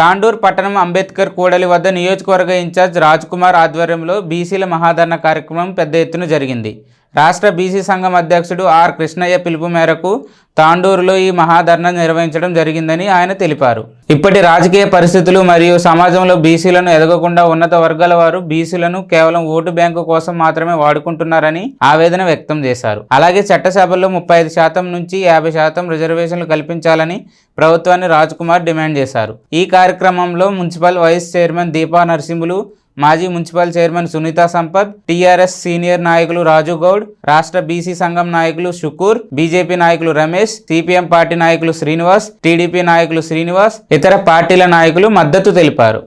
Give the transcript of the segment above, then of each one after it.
తాండూర్ పట్టణం అంబేద్కర్ కూడలి వద్ద నియోజకవర్గ ఇన్ఛార్జ్ రాజ్ కుమార్ ఆధ్వర్యంలో బీసీల మహాధరణ కార్యక్రమం పెద్ద ఎత్తున జరిగింది. రాష్ట్ర బీసీ సంఘం అధ్యక్షుడు ఆర్ కృష్ణయ్య పిలుపు మేరకు తాండూరులో ఈ మహాధరణ నిర్వహించడం జరిగిందని ఆయన తెలిపారు. ఇప్పటి రాజకీయ పరిస్థితులు మరియు సమాజంలో బీసీలను ఎదగకుండా ఉన్నత వర్గాల వారు బీసీలను కేవలం ఓటు బ్యాంకు కోసం మాత్రమే వాడుకుంటున్నారని ఆవేదన వ్యక్తం చేశారు. అలాగే చట్టసభల్లో ముప్పై ఐదు శాతం నుంచి యాభై శాతం రిజర్వేషన్లు కల్పించాలని ప్రభుత్వాన్ని రాజ్ కుమార్ డిమాండ్ చేశారు. ఈ కార్యక్రమంలో municipal vice chairman Deepa Narasimhulu మాజీ municipal chairman Sunitha Sampath TRS senior నాయకులు రాజు గౌడ్ రాష్ట్ర బీసీ సంఘం నాయకులు షుకూర్ బీజేపీ నాయకులు రమేష్ సిపిఎం పార్టీ నాయకులు శ్రీనివాస్ టీడీపీ నాయకులు శ్రీనివాస్ ఇతర పార్టీల నాయకులు మద్దతు తెలిపారు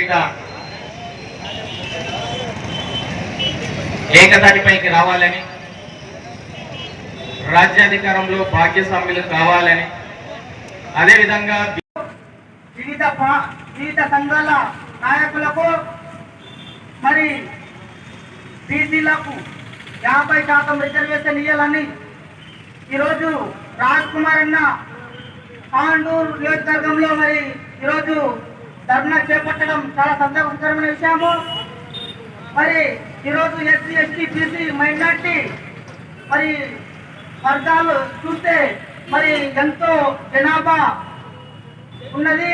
Yeah. ఏకతాటిపైకి రావాలని రాజ్యాధికారంలో భాగ్యస్వామ్యులు కావాలని అదేవిధంగా వివిధ వివిధ సంఘాల నాయకులకు మరి బీసీలకు యాభై శాతం రిజర్వేషన్ ఇవ్వాలని ఈరోజు రాజ్ కుమార్ అన్న పాండూరు నియోజకవర్గంలో మరి ఈరోజు ధర్నా చేపట్టడం చాలా సంతోషకరమైన విషయము. మరి ఈరోజు ఎస్సీ ఎస్టీ బీసీ మైనార్టీ మరి వర్గాలు చూస్తే మరి ఎంతో జనాభా ఉన్నది.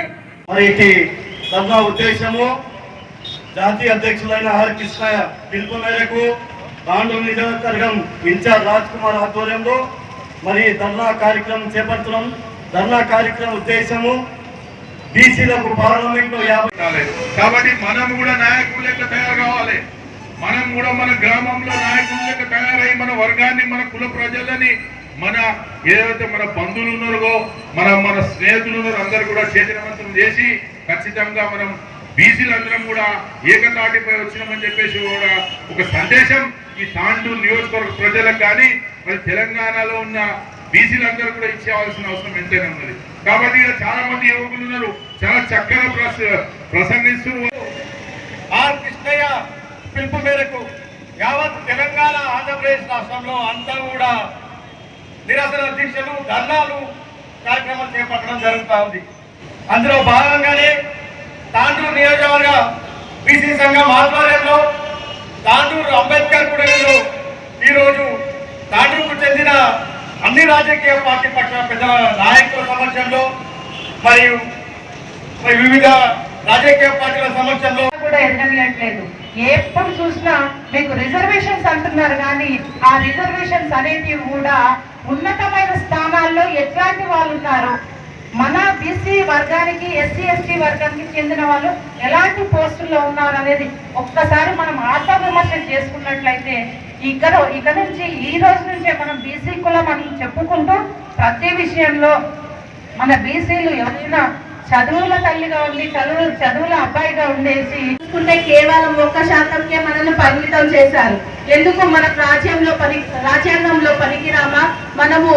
మరి సభ ఉద్దేశము జాతీయ అధ్యక్షులైన ఆర్ కృష్ణయ్య పిలుపు మేరకు తాండూరు నియోజకవర్గం ఇన్ఛార్జ్ రాజ్ కుమార్ ఆధ్వర్యంలో మరి ధర్నా కార్యక్రమం చేపడుతున్నాం. ధర్నా కార్యక్రమం ఉద్దేశము బీసీలకు పార్లమెంట్లో యాభై కాలేదు. కాబట్టి మనం కూడా నాయకులు లెక్క తయారు కావాలి. మనం కూడా మన గ్రామంలో నాయకులు తయారై మన వర్గాన్ని మన కుల ప్రజలని మన ఏదైతే మన బంధువులు ఉన్నారో మన మన స్నేహితులు ఉన్నారో అందరు కూడా చైతన్యవంతం చేసి ఖచ్చితంగా మనం బీసీలందరం కూడా ఏకతాటిపై వచ్చినామని చెప్పేసి కూడా ఒక సందేశం ఈ తాండూరు నియోజకవర్గ ప్రజలకు కానీ మరి తెలంగాణలో ఉన్న బీసీలందరూ కూడా ఇచ్చేవాల్సిన అవసరం ఎంతైనా ఉన్నది. కాబట్టి ఇక్కడ చాలా మంది యువకులు ఉన్నారు చాలా చక్కగా ప్రస- ప్రసంగిస్తూ ఆ కృష్ణయ్య పిలుపు మేరకు యావత్ తెలంగాణ ఆంధ్రప్రదేశ్ రాష్ట్రంలో అంతా కూడా నిరసన దీక్షలు ధర్నాలు కార్యక్రమాలు చేపట్టడం జరుగుతూ ఉంది. అందులో భాగంగానే తాండూరు నియోజకవర్గ బీసీ సంఘం ఆధ్వర్యంలో తాండూరు అంబేద్కర్ కూడలిలో ఈరోజు తాండూరుకు చెందిన అన్ని రాజకీయ పార్టీ పక్ష పెద్దల నాయకుల సమక్షంలో మరియు వివిధ రాజకీయ పార్టీల సమక్షంలో కూడా ఎదగట్లేదు ఎప్పుడు చూసినా మీకు రిజర్వేషన్స్ అంటున్నారు కానీ ఆ రిజర్వేషన్స్ అనేది కూడా ఉన్నతమైన స్థానాల్లో ఎట్లాంటి వాళ్ళు ఉన్నారు మన బీసీ వర్గానికి ఎస్సీ ఎస్టీ వర్గానికి చెందిన వాళ్ళు ఎలాంటి పోస్టుల్లో ఉన్నారు అనేది ఒక్కసారి మనం ఆత్మవిమర్శ చేసుకున్నట్లయితే ఇక్కడ ఇక నుంచి ఈ రోజు నుంచే మనం బీసీ కులం అని చెప్పుకుంటూ ప్రతి విషయంలో మన బీసీలు ఎవరైనా చదువుల తల్లిగా ఉండి చదువు చదువుల అబ్బాయిగా ఉండేసి చూసుకుంటే కేవలం ఒక్క శాతంకే మనల్ని పరిమితం చేశారు. ఎందుకు మన రాజ్యంలో పని రాజ్యాంగంలో పనికిరామా? మనము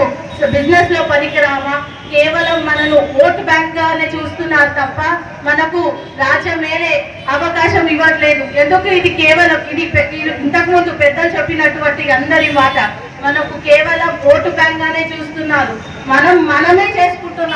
బిజినెస్లో పనికిరామా? కేవలం మనను ఓటు బ్యాంక్ గానే చూస్తున్నారు తప్ప మనకు రాజ్యం వేరే అవకాశం ఇవ్వట్లేదు. ఎందుకు ఇది కేవలం ఇది ఇంతకుముందు పెద్దలు చెప్పినటువంటి అందరి మాట. మనకు కేవలం ఓటు బ్యాంక్ గానే చూస్తున్నారు. మనం మనమే చేసుకుంటున్నాం.